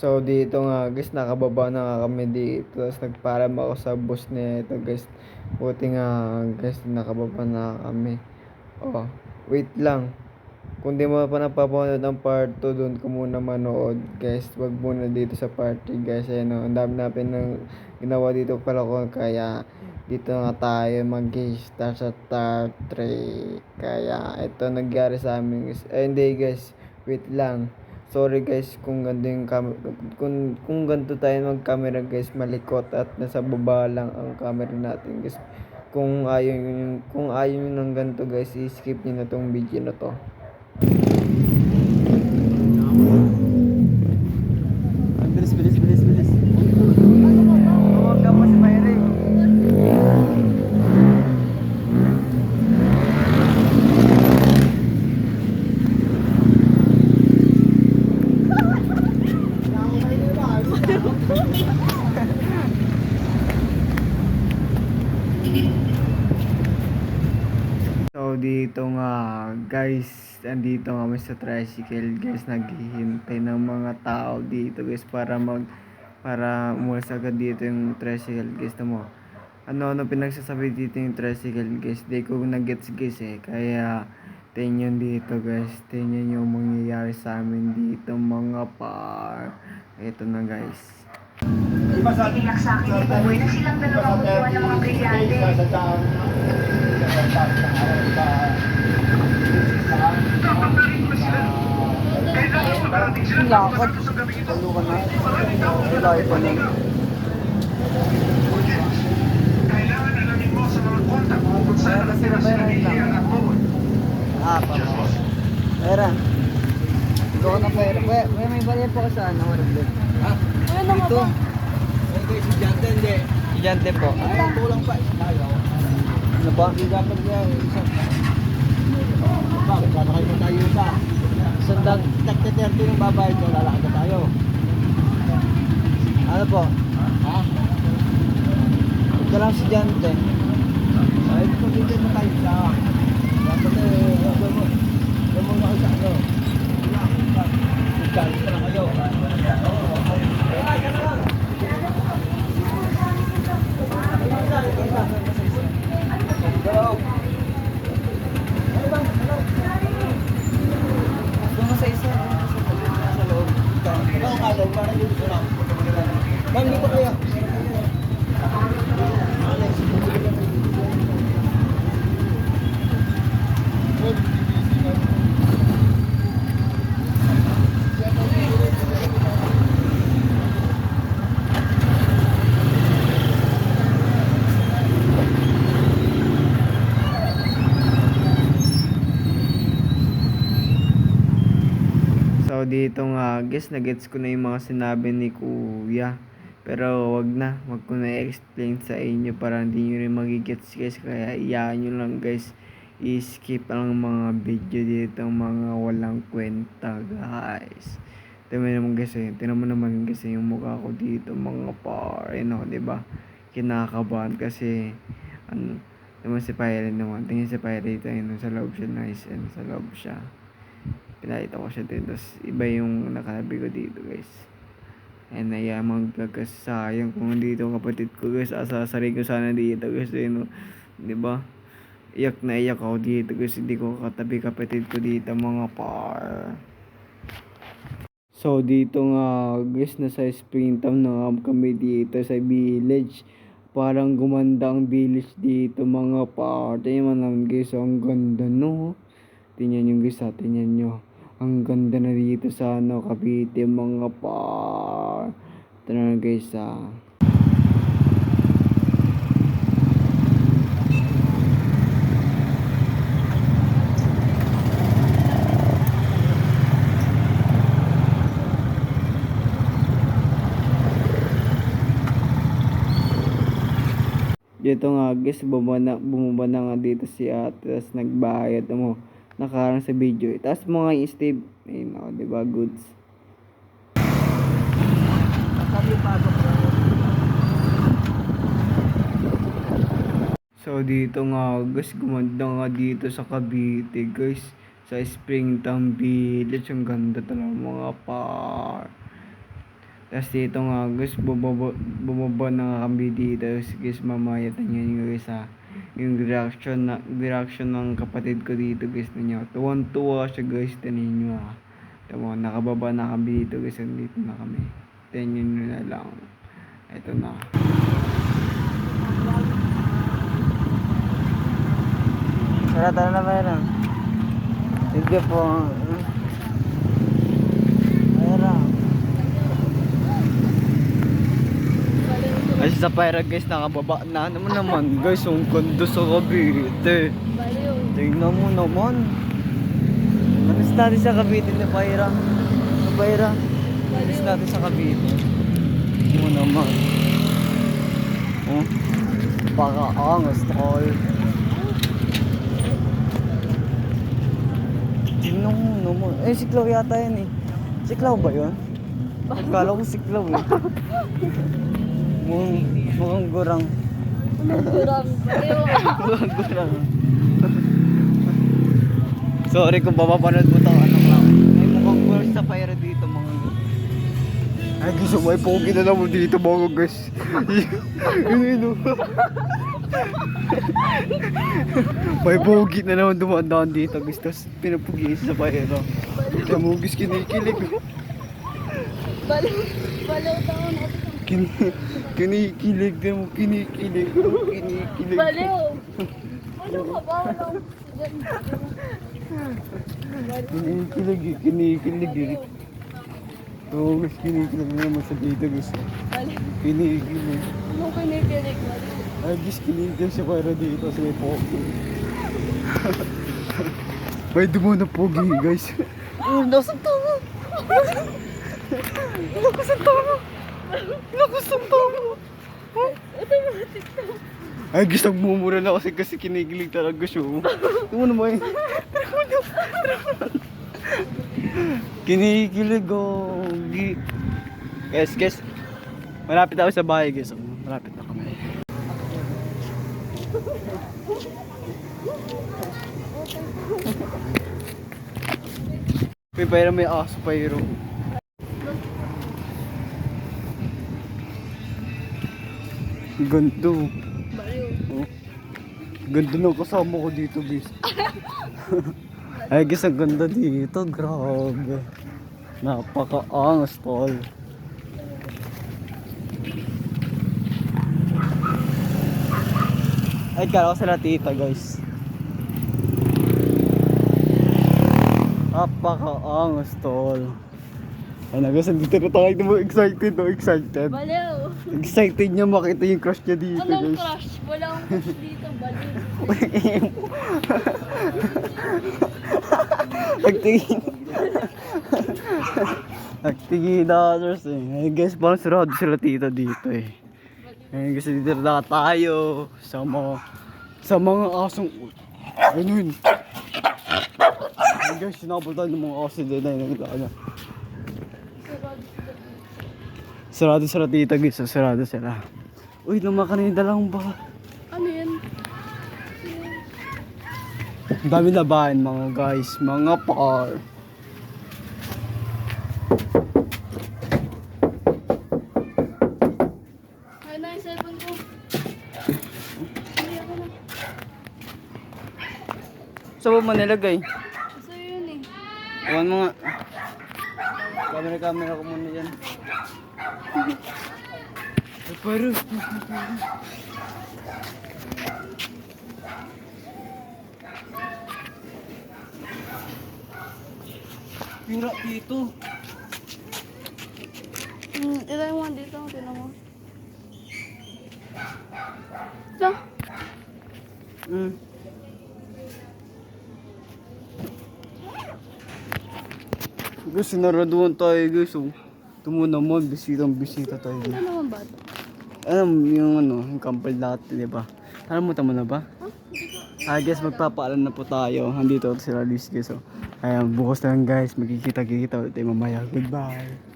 So dito nga guys, nakababa na nga kami dito. Tapos nagparam ako sa bus nito guys. Buti nga guys, nakababa na kami. Oh, wait lang. Kung di mo pa napapanood ang part 2, doon ko muna manood guys. Wag muna dito sa party guys. Ayan o, ang dami natin ng ginawa dito pala ko. Kaya dito nga tayo mag-start sa part 3. Kaya ito nangyari sa amin guys. Eh hindi guys, wait lang. Sorry guys kung ganito yung cam- kung, kung ganito tayo mag-camera guys, malikot at nasa baba lang ang camera natin guys. Kung ayaw nyo, kung ayaw nyo ng ganito guys, i-skip nyo na tong video na to. Bilis, bilis, bilis, bilis. Huwag ka pa si Mayre. So dito nga guys, andito kami sa tricycle guys, naghihintay ng mga tao dito guys para mag para umulas agad dito yung tricycle guys mo. Ano ano pinagsasabi dito yung tricycle guys, di ko na-gets guys eh. Kaya tingnan dito guys, tingnan yung mangyayari sa amin dito mga par. Ito na guys. Iyak sa akin, ibubuhay na silang dalawa kumukuha ng mga brilyante. Lakad. Talo ka na. Layo pa na. Kaya kasi nabayaran lang. Ah, pa mo. Pera. Ikaw ka na pera. Kuya, kuya, may bayad po ka sa ano, Ha? Ito. Si Jante, hindi. Si Jante po. Ay, kulang pa. Ano ba? Hindi dapat niya. Bakit? Babakay mo tayo sa Sandang tagte 30 ng babayad ko, lalakad na tayo. Ano po? Ha? Ito lang si Jante. Ay, ito dito na tayo sa... Dapat eh, gagawin mo. Gagawin mo ako Ma'am, dito kaya. So dito nga, guess na-gets ko na yung mga sinabi ni Kuya. Pero wag na, wag ko na explain sa inyo para hindi nyo rin magigets guys. Kaya iyaan nyo lang guys. I-skip lang mga video dito, mga walang kwenta guys. Tingnan naman guys eh. Tingnan mo naman kasi yung mukha ko dito mga par. Ano, di ba? Kinakabahan kasi ano, naman si Pirate naman. Tingin si Pirate ayun, sa loob siya. Nice and sa loob siya pinakita ko siya din tapos iba yung nakalabi ko dito guys. And naya mag-vlog kasi kung dito kapatid ko guys. Asasari ko sana dito guys eh, no? di iyak na iyak ako dito guys. Hindi ko katabi kapatid ko dito mga par. So dito nga guys nasa Springtown na nga kami dito sa village. Parang gumanda ang village dito mga par. Mo naman guys ang ganda no Tingnan nyo guys ha, tingnan nyo. Ang ganda na dito sa ano, Cavite mga par. Ito na guys ha. Dito nga guys, bumaba na, bumaba na nga dito si ate, tapos nagbayad mo. Nakarang sa video. Tapos mga yung Steve, ayun ako, di ba, goods. So dito nga guys, gumanda nga dito sa Cavite guys. Sa Springtown Village, ang ganda talaga mga par. Tapos dito nga guys, bumaba, bumaba na kami dito. Guys, mamaya nyo guys ha. Yung reaction na reaction ng kapatid ko dito guys ninyo. Tuwan-tuwa siya guys, tingnan nyo ha. Tama, nakababa na kami dito guys, dito na kami. Tingnan nyo na lang. Ito na. Tara, tara na Mayra. Thank you po. Ay sa Pyra guys, nakababa na naman naman guys. Ang ganda sa Cavite. Tingnan mo naman. Alis natin sa Cavite ni Mayra. Ni Mayra. Alis natin sa Cavite. Tingnan mo naman. Oh. Baka angas tol. Tingnan mo naman. Eh, siklaw yata yan eh. Siklaw ba yun? Akala ko siklaw eh. Mukhang, mukhang gurang. Baliw. Mukhang gurang. Sorry kung mapapanood mo to, ano lang. May mukhang gurang sa fire dito, mga Ay gusto may pogi na naman dito mga guys. Yun yun oh. May pogi na naman dumaan dito guys. Tapos pinapugi sa Pyra. Sa mugis kinikilig. Baliw. Baliw daw natin. Kin kinikilig din mo, kinikilig mo, kinikilig. Baliw. Baliw ka ba? Kinikilig, eh, kinikilig. eh. Oo, guys, kinikilig na naman sa dito guys. Baliw. Kinikilig. Ano kinikilig? Ay, guys, kinikilig si Pyra dito sa may pogi. May dumo na pogi, guys. Oh, nasa. Lakas ang Ito yung mga TikTok. Ay, gusto mumura na kasi kasi kinikilig talaga siya. oh. Tingnan mo naman. kinikilig, oh. Guys, guys. Malapit ako sa bahay, guys. oh. Malapit na kami. May pero may aso pa yun. Ganto. Baliw. Oh. Ganda ng kasama ko dito, guys. Ay, guys, ang ganda dito. Grabe. Napaka-angas, tol. Ay, kala ko sila tita, guys. Napaka-angas, tol. Ay, nagas, dito na tayo. Mo, excited, no? Excited. Baliw. Excited niya makita yung crush niya dito, Anong guys. crush? Wala akong crush dito. Baliw. Nagtingin. Nagtingin na others eh. Ay guys, parang sarado sila tita dito eh. Ay guys, dito na tayo sa mga sa mga asong ano yun? Ay guys, sinabutan ng mga aso din ay naglaga. Sarado sila tita guys, so sarado sila. Uy, lumakan na yung dalawang ba? Ano yan? Dami na bahan mga guys, mga par. Saan mo manilagay? Gusto yun eh. Awan mo nga. Camera camera ko muna yan. Pero. Pira dito. Hmm, ilay mo dito. Tinan mo. Ito. Mm. Guys, sinaraduhan tayo guys. Oh. Tumo naman, bisitang bisita tayo. Ano naman ba ito? Alam, yung ano, yung kampal natin, di ba? Alam mo tama na ba? Ah, guys, magpapaalam na po tayo. Andito sila Luis guys. So, ayan, bukas na lang guys. Magkikita-kita ulit tayo mamaya. Goodbye.